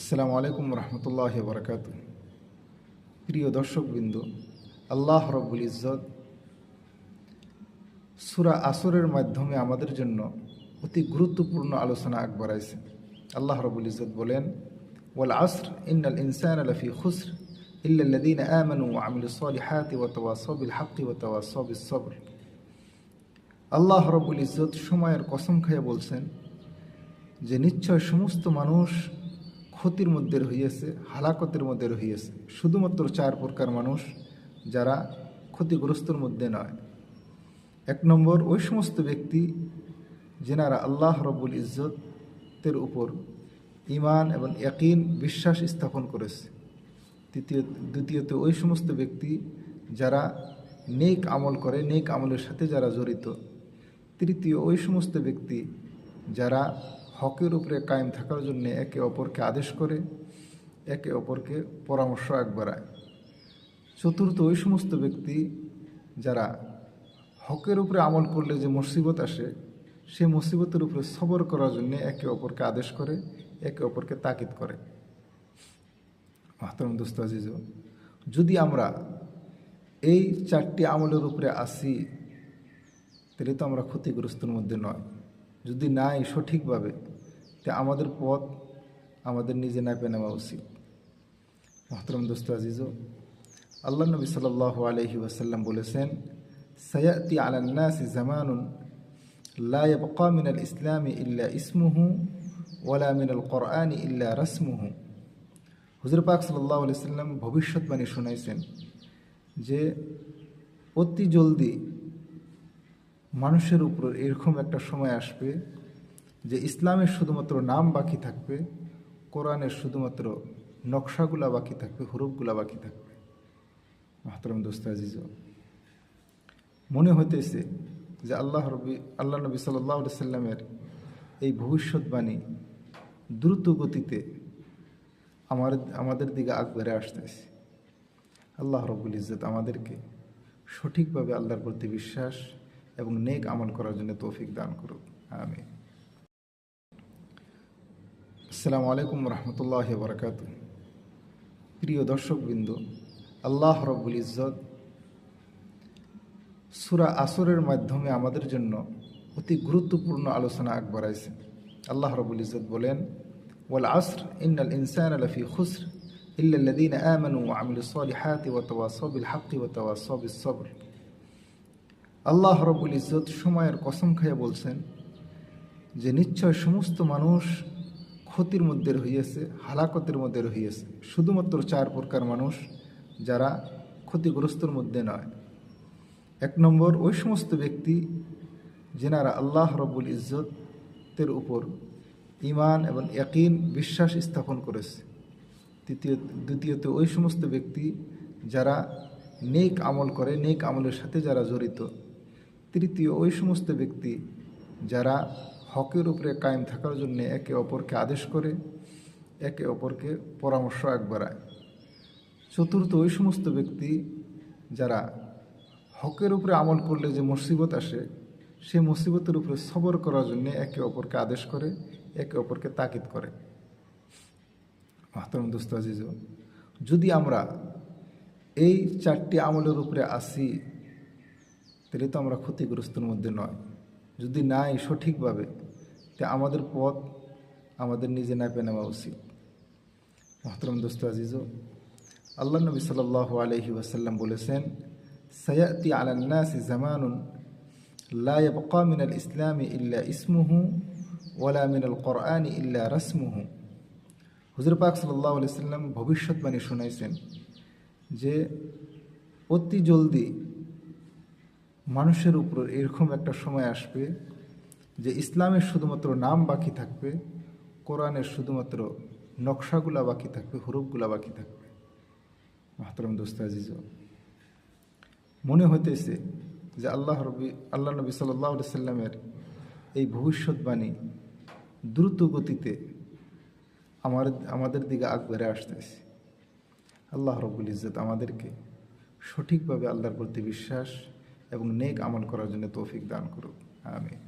আসসালামু আলাইকুম রহমতুল্লাহ বরকাত। প্রিয় দর্শকবৃন্দ, আল্লাহ রব্বুল ইজ্জত সুরা আসরের মাধ্যমে আমাদের জন্য অতি গুরুত্বপূর্ণ আলোচনা আগ বাড়াইছেন আল্লাহ রব্বুল ইজ্জত বলেন, ওয়াল আসর ইন্নাল ইনসান আলফি খুসর ইল্লাল্লাযীনা আমানু ওয়া আমিলুস সালিহাতি ওয়া তাওয়াসাউ বিল হাক্কি তাওয়াসাউ বিস সবর। আল্লাহ রব্বুল ইজ্জত সময়ের কসম খাইয়া বলছেন যে, নিশ্চয় সমস্ত মানুষ ক্ষতির মধ্যে রহিয়েছে, হালাকতের মধ্যে রহিয়েছে। শুধুমাত্র চার প্রকার মানুষ যারা ক্ষতিগ্রস্তর মধ্যে নয়। এক নম্বর, ওই সমস্ত ব্যক্তি যেনারা আল্লাহ রব্বুল ইজ্জতের উপর ইমান এবং একইন বিশ্বাস স্থাপন করেছে। তৃতীয়, দ্বিতীয়ত, ওই সমস্ত ব্যক্তি যারা নেক আমল করে, নেক আমলের সাথে যারা জড়িত। তৃতীয়, ওই সমস্ত ব্যক্তি যারা হকের উপরে কায়েম থাকার জন্য একে অপরকে আদেশ করে, একে অপরকে পরামর্শ এক বাড়ায় চতুর্থ, ওই সমস্ত ব্যক্তি যারা হকের উপরে আমল করলে যে মুসিবত আসে, সে মুসিবতের উপরে সবর করার জন্য একে অপরকে আদেশ করে, একে অপরকে তাকিদ করে। মাহতারম দোস্ত আজিজ যদি আমরা এই চারটি আমলের উপরে আসি, তাহলে তো আমরা ক্ষতিগ্রস্তর মধ্যে নয়। যদি নাই সঠিকভাবে তা আমাদের পথ আমাদের নিজে না পেয়ে নেওয়া উচিত। মহতরম দোস্ত আজিজ আল্লাহ নবী সাল আলহি ওয়াসাল্লাম বলেছেন, সয়াতি আলান্নাসি জামানুন, লা ইয়াবকা মিনাল ইসলামি ইল্লা ইসমুহু ওয়ালা মিনাল কোরআনি ইল্লা রসমুহু। হুজুর পাক সাল্লাহ আলি সাল্লাম ভবিষ্যৎবাণী শোনাইছেন যে, অতি জলদি মানুষের উপর এরকম একটা সময় আসবে যে ইসলামের শুধুমাত্র নাম বাকি থাকবে, কোরআনের শুধুমাত্র নকশাগুলা বাকি থাকবে হুরুফগুলা বাকি থাকবে। মাহতরম দোস্ত আজিজ মনে হইতেছে যে আল্লাহ রবি, আল্লাহ নবী সাল্লাহ সাল্লামের এই ভবিষ্যৎবাণী দ্রুত গতিতে আমার, আমাদের দিকে আগ বেড়ে আসতেছে। আল্লাহ রবুল ইজ্জত আমাদেরকে সঠিকভাবে আল্লাহর প্রতি বিশ্বাস এবং নেক আমল করার জন্য তৌফিক দান করুক। আমি আসসালামু আলাইকুম রহমতুল্লাহ বরকাত প্রিয় দর্শকবৃন্দ, আল্লাহ রব্বুল ইজ্জত সুরা আসরের মাধ্যমে আমাদের জন্য অতি গুরুত্বপূর্ণ আলোচনা আগ বাড়াইছে। আল্লাহ রবুল ইজ্জত বলেন, ওয়াল আসর ইন্নাল ইনসান আলফি খুসর ইল্লাল্লাযীন আমানু ওয়া আমিলুস সালিহাতি ওয়া তাওয়াসাউ বিল হাক্কি ওয়া সবর। আল্লাহ রবুল ইজ্জত সময়ের কসম খাইয়া বলছেন যে নিশ্চয় সমস্ত মানুষ ক্ষতির মধ্যে রহিয়েছে, হালাকতের মধ্যে রহিয়েছে। শুধুমাত্র চার প্রকার মানুষ যারা ক্ষতিগ্রস্তর মধ্যে নয়। এক নম্বর, ওই সমস্ত ব্যক্তি যেনারা আল্লাহ রবুল ইজ্জতের উপর ইমান এবং একইন বিশ্বাস স্থাপন করেছে। তৃতীয়, দ্বিতীয়ত, ওই সমস্ত ব্যক্তি যারা নেক আমল করে, নেক আমলের সাথে যারা জড়িত তৃতীয় ওই সমস্ত ব্যক্তি যারা হকের উপরে কায়েম থাকার জন্য একে অপরকে আদেশ করে, একে অপরকে পরামর্শ এক চতুর্থ ওই সমস্ত ব্যক্তি যারা হকের উপরে আমল করলে যে মুসিবত আসে সেই মুসিবতের উপরে সবর করার জন্য একে অপরকে আদেশ করে, একে অপরকে তাকিদ করে। মাহতরম দোস্ত আজিজ যদি আমরা এই চারটি আমলের উপরে আসি তাহলে তো আমরা ক্ষতিগ্রস্তর মধ্যে নয়। যদি নাই সঠিকভাবে, তে আমাদের পথ আমাদের নিজে না পেয়ে নেওয়া উচিত। মহতরম দোস্ত আজিজ আল্লাহ নবী সাল আলহি ওয়াসাল্লাম বলেছেন, সয়াতি আলান্নাসি জামানুন, লা ইয়াবকা মিনাল ইসলামি ইল্লা ইসমুহু ওয়ালা মিনাল কোরআনি ইল্লা রসমুহু। হুজুর পাক সাল্লাহ আলি সাল্লাম ভবিষ্যৎবাণী শুনাইছেন যে, অতি জলদি মানুষের উপর এরকম একটা সময় আসবে যে ইসলামের শুধুমাত্র নাম বাকি থাকবে, কোরআনের শুধুমাত্র নকশাগুলা বাকি থাকবে হুরুফগুলা বাকি থাকবে। মাহতরম দোস্ত আজিজ মনে হইতেছে যে আল্লাহ রবি, আল্লাহ নবী সাল্লাহ সাল্লামের এই ভবিষ্যৎবাণী দ্রুত গতিতে আমার, আমাদের দিকে আগ বেড়ে আসতেছে। আল্লাহ রবুল ইজ্জত আমাদেরকে সঠিকভাবে আল্লাহর প্রতি বিশ্বাস এবং নেক আমল করার জন্য তৌফিক দান করুক। আমি